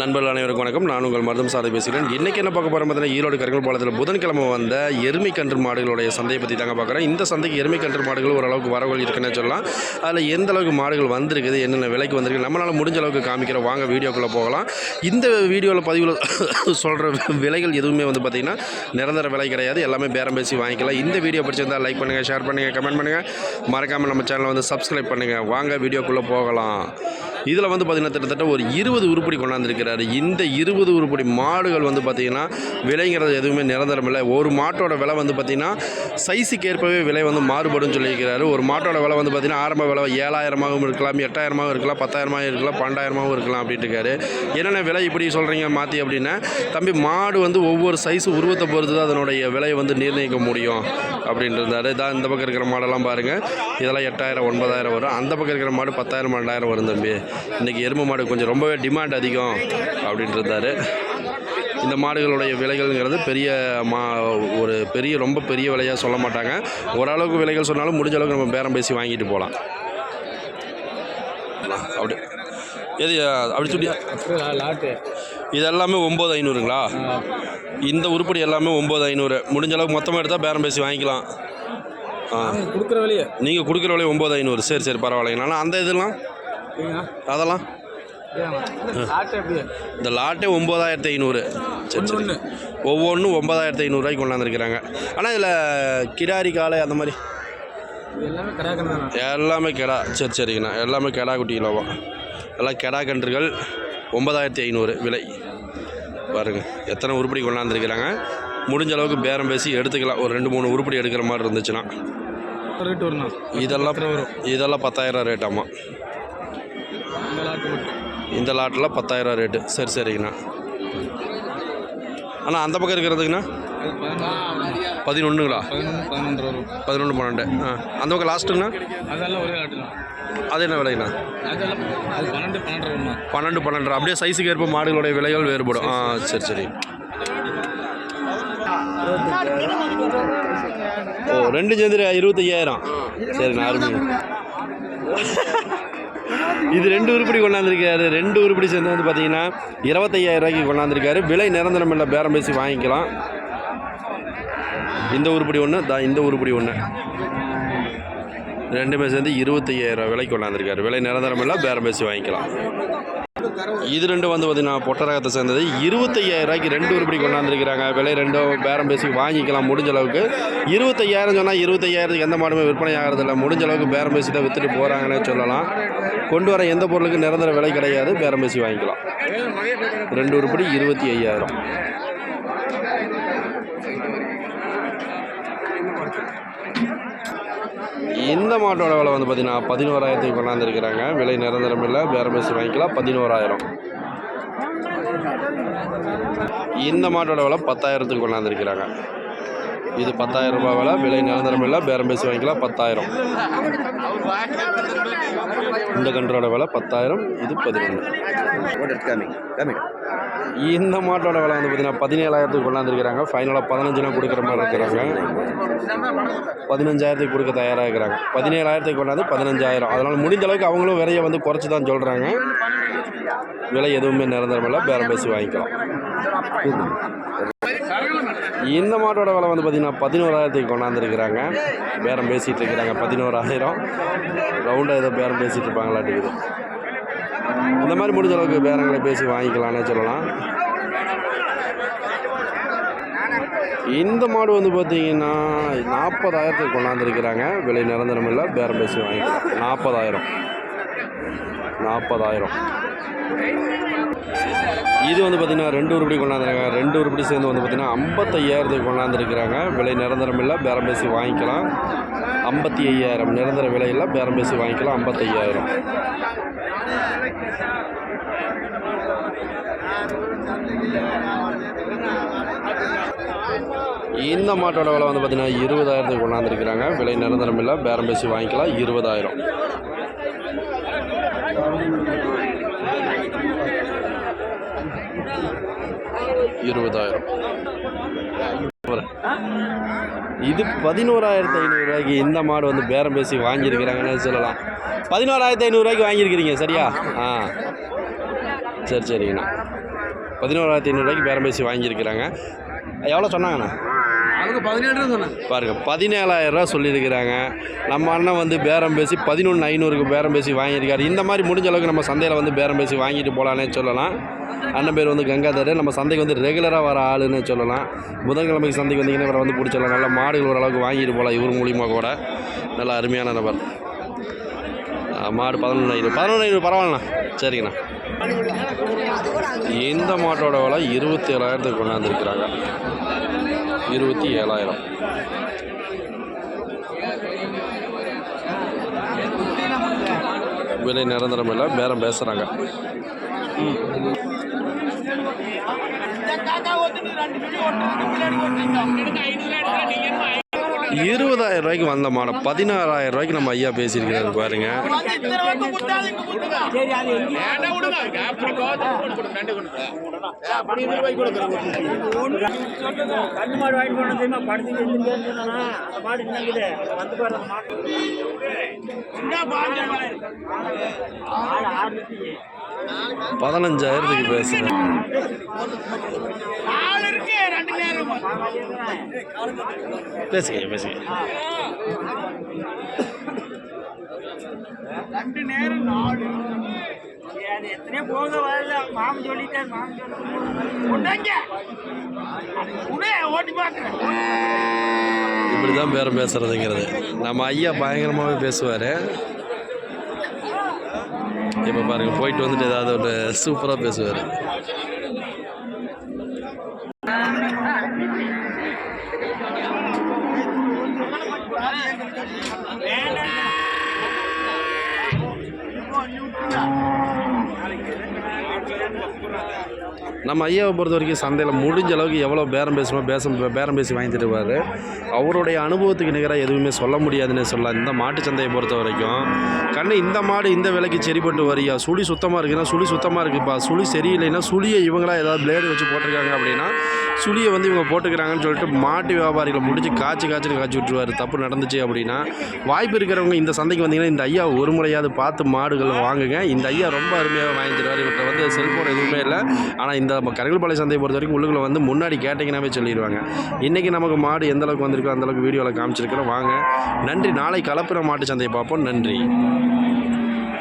நண்பர்கள் அனைவருக்கும் வணக்கம். நான் உங்கள் மருதம் சாதை பேசுகிறேன். இன்றைக்கி என்ன பார்க்க போகிறோம் பார்த்தீங்கன்னா ஈரோடு கருங்கல் பாலத்தில் புதன்கிழமை வந்த எருமை கன்று மாடுகளுடைய சந்தையை பற்றி தாங்க பார்க்குறேன் இந்த சந்தைக்கு எருமை கன்று மாடுகள் ஓரளவுக்கு வரவுகள் இருக்குன்னு சொல்லலாம். அதில் எந்த அளவுக்கு மாடுகள் வந்திருக்குது என்னென்ன விலைக்கு வந்திருக்கு நம்மளால் முடிஞ்ச அளவுக்கு காமிக்கிறோம். வாங்க வீடியோக்குள்ளே போகலாம். இந்த வீடியோவில் பதிவில் சொல்கிற விலைகள் எதுவுமே வந்து பார்த்திங்கன்னா நிரந்தர விலை கிடையாது. எல்லாமே பேரம் பேசி வாங்கிக்கலாம். இந்த வீடியோ பிடிச்சிருந்தால் லைக் பண்ணுங்கள் ஷேர் பண்ணுங்கள் கமெண்ட் பண்ணுங்கள் மறக்காமல் நம்ம சேனலை வந்து சப்ஸ்கிரைப் பண்ணுங்கள் வாங்க வீடியோக்குள்ளே போகலாம். இதில் வந்து பார்த்திங்கன்னா கிட்டத்தட்ட ஒரு இருபது உருப்படி கொண்டாந்துருக்கிறாரு. இந்த இருபது உருப்படி மாடுகள் வந்து பார்த்திங்கன்னா விலைங்கிறது எதுவுமே நிரந்தரம் இல்லை. ஒரு மாட்டோட விலை வந்து பார்த்திங்கன்னா சைஸுக்கு ஏற்பவே விலை வந்து மாறுபடும் சொல்லியிருக்கிறாரு. ஒரு மாட்டோட விலை வந்து பார்த்திங்கன்னா ஆரம்ப விலை ஏழாயிரமாகவும் இருக்கலாம் எட்டாயிரமாகவும் இருக்கலாம் பத்தாயிரமாகவும் இருக்கலாம் பன்னெண்டாயிரமாகவும் இருக்கலாம் அப்படின்ட்டு இருக்காரு. என்னென்ன விலை இப்படி சொல்கிறீங்க மாற்றி அப்படின்னா தம்பி மாடு வந்து ஒவ்வொரு சைஸ் உருவத்தை பொறுத்து தான் அதனுடைய விலையை வந்து நிர்ணயிக்க முடியும் அப்படின்ட்டு இருந்தார். இதான் இந்த பக்கம் இருக்கிற மாடெல்லாம் பாருங்கள் இதெல்லாம் எட்டாயிரம் ஒன்பதாயிரம் வரும். அந்த பக்கம் இருக்கிற மாடு பத்தாயிரம் பன்னெண்டாயிரம் வரும் தம்பி. இன்றைக்கி எருமை மாடு கொஞ்சம் ரொம்பவே டிமாண்ட் அதிகம் அப்படின்ட்டு இருந்தார். இந்த மாடுகளுடைய விலைகள்ங்கிறது பெரிய மா ஒரு பெரிய ரொம்ப பெரிய விலையாக சொல்ல மாட்டாங்க. ஓரளவுக்கு விலைகள் சொன்னாலும் முடிஞ்ச அளவுக்கு நம்ம பேரம் பேசி வாங்கிட்டு போகலாம். அப்படி. எது அப்படி சொல்லி. இது எல்லாமே ஒம்பது ஐநூறுங்களா? இந்த உருப்படி எல்லாமே ஒம்பது ஐநூறு. முடிஞ்ச அளவுக்கு மொத்தமாக எடுத்தால் பேரம் பேசி வாங்கிக்கலாம். நாங்கள் கொடுக்குற வழியே? நீங்கள் கொடுக்குற விலை ஒம்பது ஐநூறு. சரி சரி பரவாயில்லைங்க. ஆனால் அந்த இதெல்லாம்? அதெல்லாம்? இந்த லாட்டே ஒம்பதாயிரத்தி ஐநூறு. சரி சரி. ஒவ்வொன்றும் ஒம்பதாயிரத்தி ஐநூறுரூவாய்க்கு கொண்டாந்துருக்கிறாங்க. ஆனால் இதில் கிடாரி காளை அந்த மாதிரி? எல்லாமே கெடா சரி சரிங்கண்ணா. எல்லாமே கெடா குட்டி கிலோவா எல்லாம் கெடா கன்றுகள். ஒன்பதாயிரத்தி ஐநூறு விலை. பாருங்க எத்தனை உருப்படி கொண்டாந்துருக்கிறாங்க? முடிஞ்ச அளவுக்கு பேரம் பேசி எடுத்துக்கலாம். ஒரு ரெண்டு மூணு உருப்படி எடுக்கிற மாதிரி இருந்துச்சுன்னா. ரேட்டு வருண்ணா? இதெல்லாம் இதெல்லாம் பத்தாயிரம் ரேட் ஆமாம் இந்த லாட்டில் பத்தாயிரம் ரேட்டு. சரி சரிங்கண்ணா. அண்ணா அந்த பக்கம் இருக்கிறதுங்கண்ணா பதினொன்றுங்களா? பதினொன்று வரும். பன்னெண்டு. ஆ. அந்த பக்கம் லாஸ்ட்டுங்கண்ணா? அதெல்லாம் ஒரே லாட்டு தான் அது என்ன விலைங்கண்ணா? வரும்ண்ணா. பன்னெண்டு பன்னெண்டு அப்படியே சைஸுக்கு ஏற்ப மாடுகளுடைய விலைகள் வேறுபடும். ஆ சரி சரி. ரெண்டு சேர்ந்து இருபத்தையாயிரம். சரிண்ணா அருமைங்க இது ரெண்டு உருப்படி கொண்டாந்துருக்காரு. ரெண்டு உருப்படி சேர்ந்து வந்து பார்த்தீங்கன்னா இருபத்தையாயிரம் ரூபாய்க்கு கொண்டாந்துருக்காரு. விலை நிரந்தரம் இல்லை பேரம் பேசி வாங்கிக்கலாம். இந்த உருப்படி ஒன்று தா இந்த உருப்படி ஒன்று ரெண்டுமே சேர்ந்து இருபத்தையாயிரம் விலைக்கு கொண்டாந்துருக்காரு. விலை நிரந்தரம் இல்லை பேரம் பேசி வாங்கிக்கலாம். இது ரெண்டும் வந்து பார்த்தீங்கன்னா பொட்ட ரகத்தை சேர்ந்தது. இருபத்தையாயிரம் ரூபாய்க்கு ரெண்டு உருப்படி கொண்டாந்துருக்கிறாங்க. விலை ரெண்டும் பேரம் பேசி வாங்கிக்கலாம் முடிஞ்ச அளவுக்கு. இருபத்தையாயிரம் சொன்னால் இருபத்தையாயிரத்துக்கு எந்த மாடுமே விற்பனை ஆகிறதில்ல. முடிஞ்ச அளவுக்கு பேரம் பேசி தான் விற்றுட்டு போகிறாங்கன்னே சொல்லலாம். கொண்டு வர எந்த பொருளுக்கும் நிரந்தர விலை கிடையாது. பேரம் பேசி வாங்கிக்கலாம். ரெண்டு உருப்படி இருபத்தி ஐயாயிரம் இந்த மாட்டோட விலை வந்து பார்த்தீங்கன்னா பதினோராயிரத்துக்கு கொண்டாந்துருக்கிறாங்க. விலை நிரந்தரம் இல்லை. பேரம் பேசி வாங்கிக்கலாம். பதினோராயிரம். இந்த மாட்டோட விலை பத்தாயிரத்துக்கு கொண்டாந்துருக்கிறாங்க. இது பத்தாயிரம் ரூபாய் விலை விலை நிரந்தரம் இல்லை பேரம் பேசி வாங்கிக்கலாம் பத்தாயிரம். இந்த கன்றோட விலை பத்தாயிரம் இது பதினொன்று. இந்த மாட்டோட விலை வந்து பார்த்தீங்கன்னா பதினேழாயிரத்துக்கு கொண்டாந்துருக்கிறாங்க. ஃபைனலாக பதினஞ்சுனா கொடுக்குற மாதிரி இருக்கிறாங்க. பதினஞ்சாயிரத்துக்கு கொடுக்க தயாராக இருக்கிறாங்க. பதினேழாயிரத்துக்கு கொண்டாந்து பதினஞ்சாயிரம். அதனால் முடிந்த அளவுக்கு அவங்களும் விலையை வந்து குறைச்சி தான் சொல்கிறாங்க விலை எதுவுமே நிரந்தரம் இல்லை. பேரம் பேசி வாங்கிக்கலாம். இந்த மாட்டோட விலை வந்து பார்த்திங்கன்னா பதினோராயிரத்துக்கு கொண்டாந்துருக்கிறாங்க. பேரம் பேசிகிட்டு இருக்கிறாங்க பதினோராயிரம். ரவுண்டாக ஏதோ பேரம் பேசிகிட்டு இருப்பாங்களாட்டுக்குது இந்த மாதிரி முடிஞ்ச அளவுக்கு பேரங்களை பேசி வாங்கிக்கலாம்னே சொல்லலாம். இந்த மாடு வந்து பார்த்தீங்கன்னா நாற்பதாயிரத்துக்கு கொண்டாந்துருக்கிறாங்க. விலை நிரந்தரம் இல்லை பேரம் பேசி வாங்கிக்கலாம். நாற்பதாயிரம். நாற்பதாயிரம். இது வந்து பார்த்திங்கன்னா ரெண்டு உருப்படி கொண்டாந்துருக்காங்க. ரெண்டு உருப்படி சேர்ந்து வந்து பார்த்திங்கன்னா ஐம்பத்தையாயிரத்துக்கு கொண்டாந்துருக்கிறாங்க. விலை நிரந்தரம் இல்லை பேரம் பேசி வாங்கிக்கலாம். ஐம்பத்தி ஐயாயிரம் நிரந்தர விலையில் பேரம் பேசி வாங்கிக்கலாம். ஐம்பத்தையாயிரம். இந்த மாட்டோட விலை வந்து பார்த்திங்கன்னா இருபதாயிரத்துக்கு கொண்டாந்துருக்கிறாங்க. விலை நிரந்தரம் இல்லை பேரம் பேசி வாங்கிக்கலாம். இருபதாயிரம். இருபதாயிரம். இது பதினோராயிரத்தி ஐநூறுரூவாய்க்கு இந்த மாடு வந்து பேரம் பேசி வாங்கியிருக்கிறாங்கன்னு சொல்லலாம். பதினோராயிரத்தி ஐநூறுரூவாய்க்கு வாங்கியிருக்கிறீங்க சரியா? ஆ. சரி சரிங்கண்ணா. பதினோராயிரத்தி ஐநூறுரூவாய்க்கு பேரம் பேசி வாங்கியிருக்கிறாங்க. எவ்வளோ சொன்னாங்கண்ணா? பாருங்க பதினேழாயிரம் ரூபா சொல்லியிருக்கிறாங்க. நம்ம அண்ணன் வந்து பேரம் பேசி பதினொன்று ஐநூறுக்கு பேரம் பேசி வாங்கியிருக்காரு. இந்த மாதிரி முடிஞ்ச அளவுக்கு நம்ம சந்தையில் வந்து பேரம் பேசி வாங்கிட்டு போகலான்னு சொல்லலாம். அண்ணன் பேர் வந்து கங்காதர். நம்ம சந்தைக்கு வந்து ரெகுலராக வர ஆளுன்னு சொல்லலாம். புதன்கிழமைக்கு சந்தைக்கு வந்தீங்கன்னா இவரை வந்து பிடிச்சிடலாம். நல்ல மாடுகள் ஓரளவுக்கு வாங்கிட்டு போகலாம் இவர் மூலியமாக கூட. நல்ல அருமையான நபர். மாடு பதினொன்று ஐநூறு. பதினொன்று ஐநூறு பரவாயில்லண்ணா. சரிங்கண்ணா. இந்த மாட்டோட விலை இருபத்தி ஏழாயிரத்துக்கு கொண்டாந்துருக்குறாங்க. இருபத்தி ஏழாயிரம் விலை நிரந்தரம் இல்லை பேரம் பேசுகிறாங்க இருபதாயிரம் ரூபாய்க்கு வந்த மாடம் பதினாறாயிரம் ரூபாய்க்கு நம்ம ஐயா பேசியிருக்கிறாரு பாருங்க. பதினஞ்சாயிரத்துக்கு பேசுறேன் ஆள் இருக்கு ரெண்டு நேரம் பேசுங்க பேசுங்க. ரெண்டு நேரம் நாலு. அது எத்தனையோ போக வரல. மாமன் சொல்லிட்டார் மாமன் சொல்லிட்டு உடங்க உடனே ஓட்டி பார்க்குறேன். இப்படி தான் பேரம் பேசுறதுங்கிறது. நம்ம ஐயா பயங்கரமாகவே பேசுவார். இப்போ பாருங்க போயிட்டு வந்துட்டு ஏதாவது ஒரு சூப்பராக பேசுவார். நம்ம ஐயாவை பொறுத்த வரைக்கும் சந்தையில் முடிஞ்ச அளவுக்கு எவ்வளோ பேரம் பேசுமோ பேசம் பேரம் பேசி வாங்கி தருவார். அவருடைய அனுபவத்துக்கு நிகராக எதுவுமே சொல்ல முடியாதுன்னு சொல்லலாம். இந்த மாட்டு சந்தையை பொறுத்த வரைக்கும் கண்ணு இந்த மாடு இந்த விலைக்கு சரிப்பட்டு வரியா? சுழி சுத்தமாக இருக்குன்னா சுழி சுத்தமாக இருக்குப்பா. சுழி சரியில்லைன்னா சுழியை இவங்களா ஏதாவது பிளேடு வச்சு போட்டிருக்காங்க அப்படின்னா சுழியை வந்து இவங்க போட்டுக்கிறாங்கன்னு சொல்லிட்டு மாட்டு வியாபாரிகளை முடிச்சு காய்ச்சி காய்ச்சின்னு காய்ச்சி விட்டுருவார். தப்பு நடந்துச்சு அப்படின்னா வாய்ப்பு இருக்கிறவங்க இந்த சந்தைக்கு வந்தீங்கன்னா இந்த ஐயா ஒரு முறையாவது பார்த்து மாடுகள் வாங்குங்க. இந்த ஐயா ரொம்ப அருமையாக வாங்கி இவர்கிட்ட வந்து செல்ஃபோன் எதுவுமே இல்லை. ஆனால் இந்த கரங்கல்பாளைய சந்தையை பொறுத்த வரைக்கும் உள்ளுக்குள்ள வந்து முன்னாடி கேட்டிங்கன்னாவே சொல்லிடுவாங்க. இன்றைக்கி நமக்கு மாடு எந்த அளவுக்கு வந்திருக்கோ அந்தளவுக்கு வீடியோவில் காமிச்சிருக்கிறோம். வாங்க. நன்றி. நாளை கலப்புற மாட்டு சந்தையை பார்ப்போம். நன்றி.